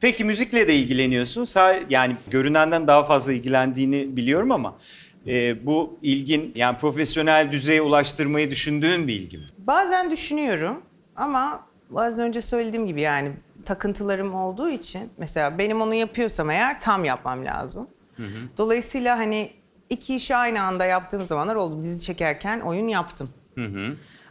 Peki müzikle de ilgileniyorsun. Yani görünenden daha fazla ilgilendiğini biliyorum ama e, bu ilgin yani profesyonel düzeye ulaştırmayı düşündüğün bir ilgi mi? Bazen düşünüyorum ama az önce söylediğim gibi yani takıntılarım olduğu için mesela benim onu yapıyorsam eğer tam yapmam lazım. Dolayısıyla hani iki işi aynı anda yaptığım zamanlar oldu. Dizi çekerken oyun yaptım.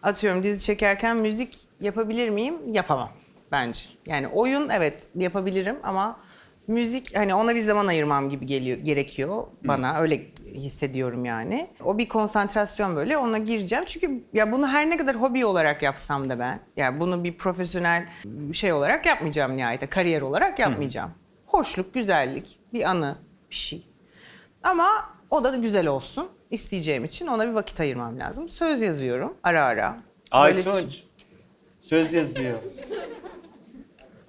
Atıyorum dizi çekerken müzik yapabilir miyim? Yapamam bence. Yani oyun evet yapabilirim ama müzik hani ona bir zaman ayırmam gibi geliyor gerekiyor bana öyle hissediyorum yani. O bir konsantrasyon böyle ona gireceğim. Çünkü ya bunu her ne kadar hobi olarak yapsam da ben yani bunu bir profesyonel şey olarak yapmayacağım nihayetinde. Kariyer olarak yapmayacağım. Hoşluk, güzellik, bir anı, bir şey. Ama o da güzel olsun isteyeceğim için ona bir vakit ayırmam lazım. Söz yazıyorum ara ara. Böyle- Aytunç söz yazıyor.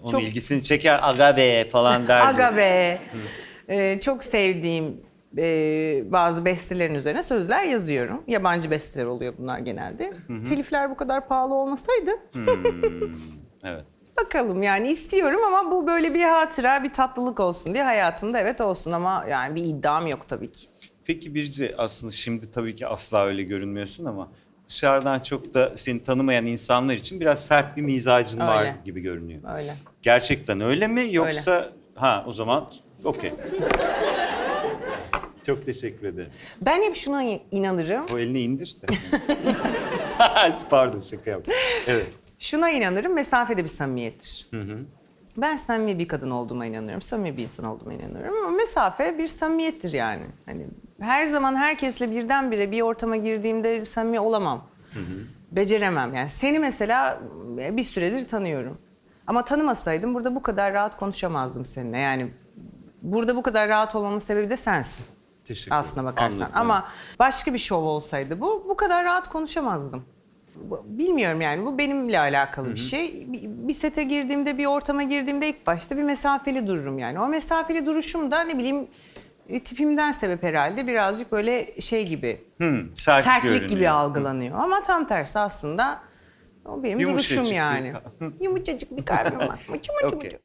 Onun Çok- ilgisini çeker aga be falan derdi. Aga be. Ee, çok sevdiğim e, bazı bestelerin üzerine sözler yazıyorum. Yabancı besteler oluyor bunlar genelde. Telifler bu kadar pahalı olmasaydı Evet. bakalım yani istiyorum ama bu böyle bir hatıra, bir tatlılık olsun diye hayatımda evet olsun ama yani bir iddiam yok tabii ki. Peki Birce aslında şimdi tabii ki asla öyle görünmüyorsun ama dışarıdan çok da seni tanımayan insanlar için biraz sert bir mizacın var Öyle. gibi görünüyor. Öyle. Gerçekten öyle mi yoksa ha o zaman okey. çok teşekkür ederim. Ben hep şuna inanırım. O elini indir de. Pardon şaka yaptım. Evet. Şuna inanırım, mesafede bir samimiyettir. Ben samimi bir kadın olduğuma inanıyorum, samimi bir insan olduğuma inanıyorum ama mesafe bir samimiyettir yani. Hani her zaman herkesle birdenbire bir ortama girdiğimde samimi olamam. Beceremem yani. Seni mesela bir süredir tanıyorum. Ama tanımasaydım burada bu kadar rahat konuşamazdım seninle. Yani burada bu kadar rahat olmamın sebebi de sensin Teşekkür aslına ederim. bakarsan. Anladım. Ama başka bir şov olsaydı bu bu kadar rahat konuşamazdım. Bilmiyorum yani bu benimle alakalı bir şey. Bir, bir sete girdiğimde, bir ortama girdiğimde ilk başta bir mesafeli dururum yani. O mesafeli duruşum da ne bileyim e, tipimden sebep herhalde birazcık böyle şey gibi, Hmm, sert sertlik görünüyor. gibi algılanıyor. Ama tam tersi aslında o benim Yumuşacık duruşum bir yani. ka- Yumuşacık bir kalbim var. Mıcı mıcı Okey. mıcı.